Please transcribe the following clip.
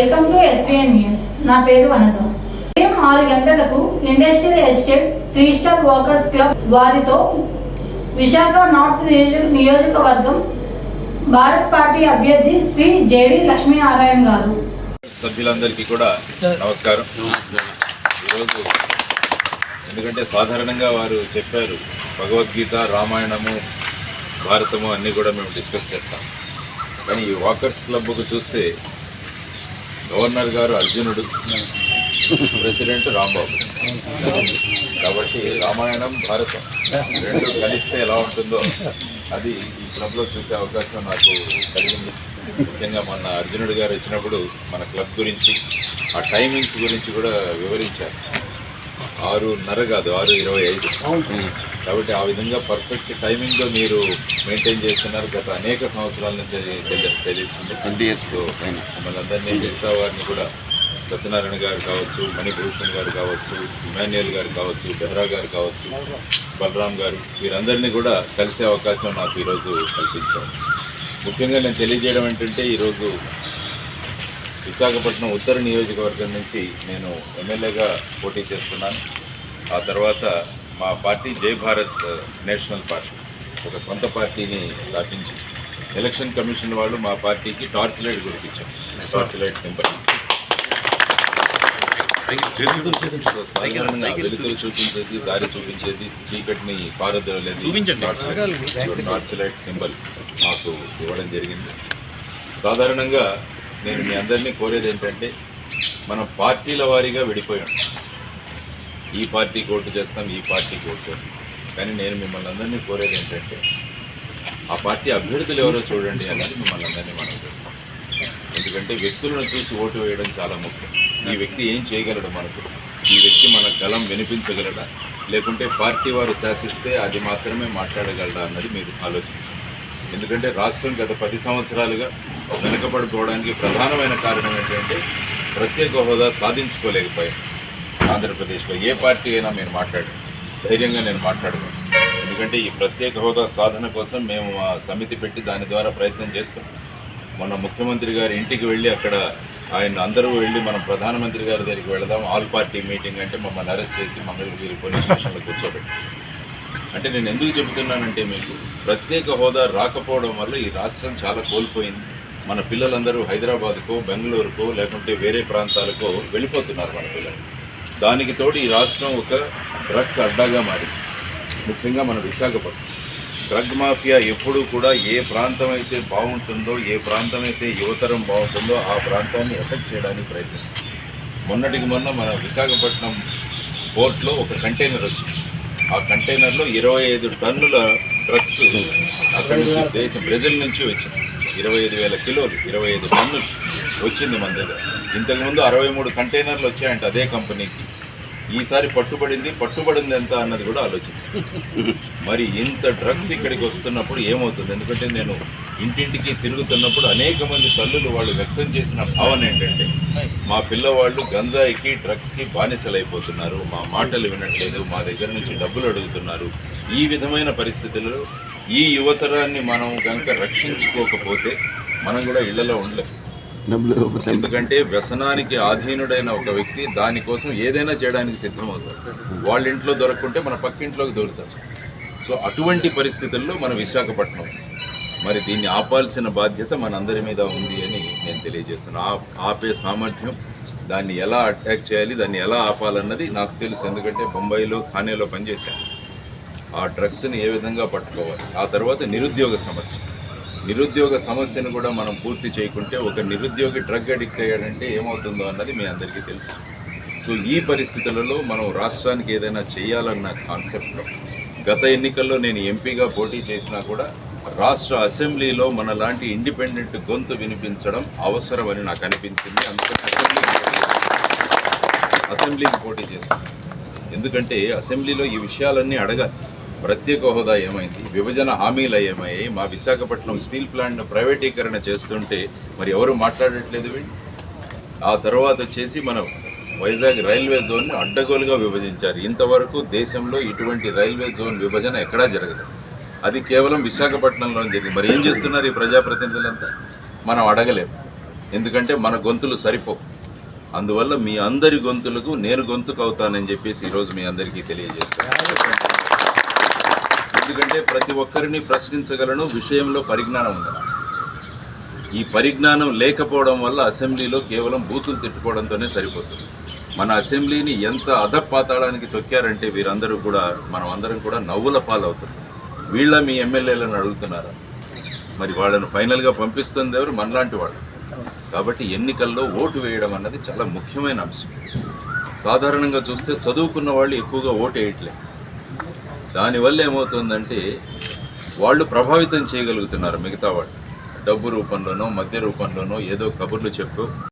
Welcome to SVN news నా పేరు వనజ. ఉదయం ఆరు గంటలకు industrial estate three star walkers club వారితో విశాఖ నార్త్ నియోజకవర్గం భారత్ పార్టీ అభ్యర్థి శ్రీ జేడి లక్ష్మీనారాయణ గారు. సభ్యులందరికీ కూడా నమస్కారం. ఈరోజు ఎందుకంటే సాధారణంగా వారు చెప్పారు భగవద్గీత రామాయణము భారతము అన్నీ కూడా మేము డిస్కస్ చేస్తాం. కానీ ఈ వాకర్స్ క్లబ్కు చూస్తే గవర్నర్ గారు అర్జునుడు ప్రెసిడెంట్ రాంబాబు. కాబట్టి రామాయణం భారతం రెండు కలిస్తే ఎలా ఉంటుందో అది ఈ క్లబ్లో చూసే అవకాశం నాకు కలిగింది. ముఖ్యంగా మొన్న అర్జునుడు గారు వచ్చినప్పుడు మన క్లబ్ గురించి ఆ టైమింగ్స్ గురించి కూడా వివరించారు. ఆరున్నర కాదు ఆరు ఇరవై ఐదు. కాబట్టి ఆ విధంగా పర్ఫెక్ట్ టైమింగ్లో మీరు మెయింటైన్ చేస్తున్నారు గత అనేక సంవత్సరాల నుంచి అది తెలి- తెలిసింది. ట్వంటీ ఇయర్స్ మమ్మల్ని అందరినీ మిగతా వారిని కూడా సత్యనారాయణ గారు కావచ్చు మణిభూషణ్ గారు కావచ్చు ఇమాన్యుయల్ గారు కావచ్చు బెహ్రా గారు కావచ్చు బలరాం గారు వీరందరినీ కూడా కలిసే అవకాశం నాకు ఈరోజు కల్పించారు. ముఖ్యంగా నేను తెలియజేయడం ఏంటంటే ఈరోజు విశాఖపట్నం ఉత్తర నియోజకవర్గం నుంచి నేను ఎమ్మెల్యేగా పోటీ చేస్తున్నాను. ఆ తర్వాత మా పార్టీ జై భారత్ నేషనల్ పార్టీ. ఒక సొంత పార్టీని స్థాపించి ఎలక్షన్ కమిషన్ వాళ్ళు మా పార్టీకి టార్చ్ లైట్ గుర్తించారు టార్చ్ లైట్ సింబల్. సాధారణంగా వెలుతురు చూపించేది దారి చూపించేది చీకటిని పారదోలేదు torch light torch light symbol మాకు ఇవ్వడం జరిగింది. సాధారణంగా నేను మీ అందరినీ కోరేది ఏంటంటే మనం పార్టీల వారీగా విడిపోయాం ఈ పార్టీకి ఓటు చేస్తాం ఈ పార్టీకి ఓటు చేస్తాం. కానీ నేను మిమ్మల్ని అందరినీ కోరేది ఏంటంటే ఆ పార్టీ అభ్యర్థులు ఎవరో చూడండి అన్నది మిమ్మల్ని అందరినీ మనం చేస్తాం. ఎందుకంటే వ్యక్తులను చూసి ఓటు వేయడం చాలా ముఖ్యం. ఈ వ్యక్తి ఏం చేయగలడు మనకు? ఈ వ్యక్తి మన గలం వినిపించగలడా? లేకుంటే పార్టీ వారు శాసిస్తే అది మాత్రమే మాట్లాడగలడా అన్నది మీరు ఆలోచించండి. ఎందుకంటే రాష్ట్రం గత పది సంవత్సరాలుగా వెనుకబడిపోవడానికి ప్రధానమైన కారణం ఏంటంటే ప్రత్యేక హోదా సాధించుకోలేకపోయాం. ఆంధ్రప్రదేశ్లో ఏ పార్టీ అయినా మీరు మాట్లాడండి. ధైర్యంగా నేను మాట్లాడగలను. ఎందుకంటే ఈ ప్రత్యేక హోదా సాధన కోసం మేము ఆ సమితి పెట్టి దాని ద్వారా ప్రయత్నం చేస్తాం. మొన్న ముఖ్యమంత్రి గారి ఇంటికి వెళ్ళి అక్కడ ఆయన అందరూ వెళ్ళి మనం ప్రధానమంత్రి గారి దగ్గరికి వెళదాం. ఆల్ పార్టీ మీటింగ్ అంటే మమ్మల్ని అరెస్ట్ చేసి మంగళగిరి పోలీస్ స్టేషన్లో కూర్చోబెట్టి. అంటే నేను ఎందుకు చెబుతున్నానంటే మీకు ప్రత్యేక హోదా రాకపోవడం వల్ల ఈ రాష్ట్రం చాలా కోల్పోయింది. మన పిల్లలందరూ హైదరాబాద్కో బెంగళూరుకో లేకుంటే వేరే ప్రాంతాలకో వెళ్ళిపోతున్నారు మన పిల్లలు. దానికి తోడు ఈ రాష్ట్రం ఒక డ్రగ్స్ అడ్డాగా మారింది. ముఖ్యంగా మన విశాఖపట్నం. డ్రగ్ మాఫియా ఎప్పుడూ కూడా ఏ ప్రాంతం అయితే బాగుంటుందో ఏ ప్రాంతం అయితే యువతరం బాగుంటుందో ఆ ప్రాంతాన్ని ఎఫెక్ట్ చేయడానికి ప్రయత్నిస్తుంది. మొన్నటికి మొన్న మన విశాఖపట్నం పోర్ట్లో ఒక కంటైనర్ వచ్చింది. ఆ కంటైనర్లో ఇరవై ఐదు టన్నుల డ్రగ్స్ అక్కడి నుంచి దేశం బ్రెజిల్ నుంచి వచ్చింది. ఇరవై ఐదు వేల కిలోలు ఇరవై ఐదు టన్నులు వచ్చింది మన దగ్గర. ఇంతకుముందు అరవై మూడు కంటైనర్లు వచ్చాయంట అదే కంపెనీకి. ఈసారి పట్టుబడింది పట్టుబడింది ఎంత అన్నది కూడా ఆలోచించాలి మరి ఇంత డ్రగ్స్ ఇక్కడికి వస్తున్నప్పుడు ఏమవుతుంది? ఎందుకంటే నేను ఇంటింటికి తిరుగుతున్నప్పుడు అనేక మంది తల్లులు వాళ్ళు వ్యక్తం చేసిన భావన ఏంటంటే మా పిల్లవాళ్ళు గంజాయికి డ్రగ్స్కి బానిసలైపోతున్నారు. మా మాటలు వినట్లేదు మా దగ్గర నుంచి డబ్బులు అడుగుతున్నారు. ఈ విధమైన పరిస్థితులు ఈ యువతరాన్ని మనం కనుక రక్షించుకోకపోతే మనం కూడా ఇళ్ళలో ఉండలేము ఎందుకంటే వ్యసనానికి ఆధీనుడైన ఒక వ్యక్తి దానికోసం ఏదైనా చేయడానికి సిద్ధమవుతారు వాళ్ళ ఇంట్లో దొరకకుంటే మన పక్కింట్లోకి దొరుకుతారు సో అటువంటి పరిస్థితుల్లో మన విశాఖపట్నం మరి దీన్ని ఆపాల్సిన బాధ్యత మనందరి మీద ఉంది అని నేను తెలియజేస్తున్నాను ఆ ఆపే సామర్థ్యం దాన్ని ఎలా అటాక్ చేయాలి దాన్ని ఎలా ఆపాలన్నది నాకు తెలుసు. ఎందుకంటే బొంబాయిలో థానేలో పనిచేశాను. ఆ డ్రగ్స్ని ఏ విధంగా పట్టుకోవాలి? ఆ తర్వాత నిరుద్యోగ సమస్య. నిరుద్యోగ సమస్యను కూడా మనం పూర్తి చేయకుంటే ఒక నిరుద్యోగి డ్రగ్ అడిక్ట్ అయ్యాడంటే ఏమవుతుందో అన్నది మీ అందరికీ తెలుసు. సో ఈ పరిస్థితులలో మనం రాష్ట్రానికి ఏదైనా చేయాలన్న కాన్సెప్ట్లో గత ఎన్నికల్లో నేను ఎంపీగా పోటీ చేసినా కూడా రాష్ట్ర అసెంబ్లీలో మన లాంటి ఇండిపెండెంట్ గొంతు వినిపించడం అవసరమని నాకు అనిపించింది. అందుకని అసెంబ్లీ అసెంబ్లీకి పోటీ చేస్తాను ఎందుకంటే అసెంబ్లీలో ఈ విషయాలన్నీ అడగాలి. ప్రత్యేక హోదా ఏమైంది? విభజన హామీలు ఏమయ్యాయి? మా విశాఖపట్నం స్టీల్ ప్లాంట్ను ప్రైవేటీకరణ చేస్తుంటే మరి ఎవరు మాట్లాడట్లేదు ఆ తర్వాత వచ్చేసి మనం వైజాగ్ రైల్వే జోన్ని అడ్డగోలుగా విభజించారు. ఇంతవరకు దేశంలో ఇటువంటి రైల్వే జోన్ విభజన ఎక్కడా జరగదు అది కేవలం విశాఖపట్నంలో జరిగింది. మరి ఏం చేస్తున్నారు ఈ ప్రజాప్రతినిధులంతా? మనం అడగలేము. ఎందుకంటే మన గొంతులు సరిపోవు. అందువల్ల మీ అందరి గొంతులకు నేను గొంతుకు అవుతానని చెప్పేసి ఈరోజు మీ అందరికీ తెలియజేస్తాను ఎందుకంటే ప్రతి ఒక్కరిని ప్రశ్నించగలను విషయంలో పరిజ్ఞానం ఉండాలి. ఈ పరిజ్ఞానం లేకపోవడం వల్ల అసెంబ్లీలో కేవలం బూతులు తిట్టుకోవడంతోనే సరిపోతుంది. మన అసెంబ్లీని ఎంత అధపాతాళానికి తొక్కారంటే వీరందరూ కూడా మనం అందరం కూడా నవ్వుల పాలవుతాం. వీళ్ళ మీ ఎమ్మెల్యేలను అడుగుతున్నారా? మరి వాళ్ళను ఫైనల్గా పంపిస్తుంది ఎవరు? మనలాంటి వాళ్ళు. కాబట్టి ఎన్నికల్లో ఓటు వేయడం అన్నది చాలా ముఖ్యమైన అంశం. సాధారణంగా చూస్తే చదువుకున్న వాళ్ళు ఎక్కువగా ఓటు వేయట్లేదు దానివల్ల ఏమవుతుందంటే వాళ్ళు ప్రభావితం చేయగలుగుతున్నారు మిగతా వాళ్ళు. డబ్బు రూపంలోనో మద్య రూపంలోనో ఏదో కబుర్లు చెప్పు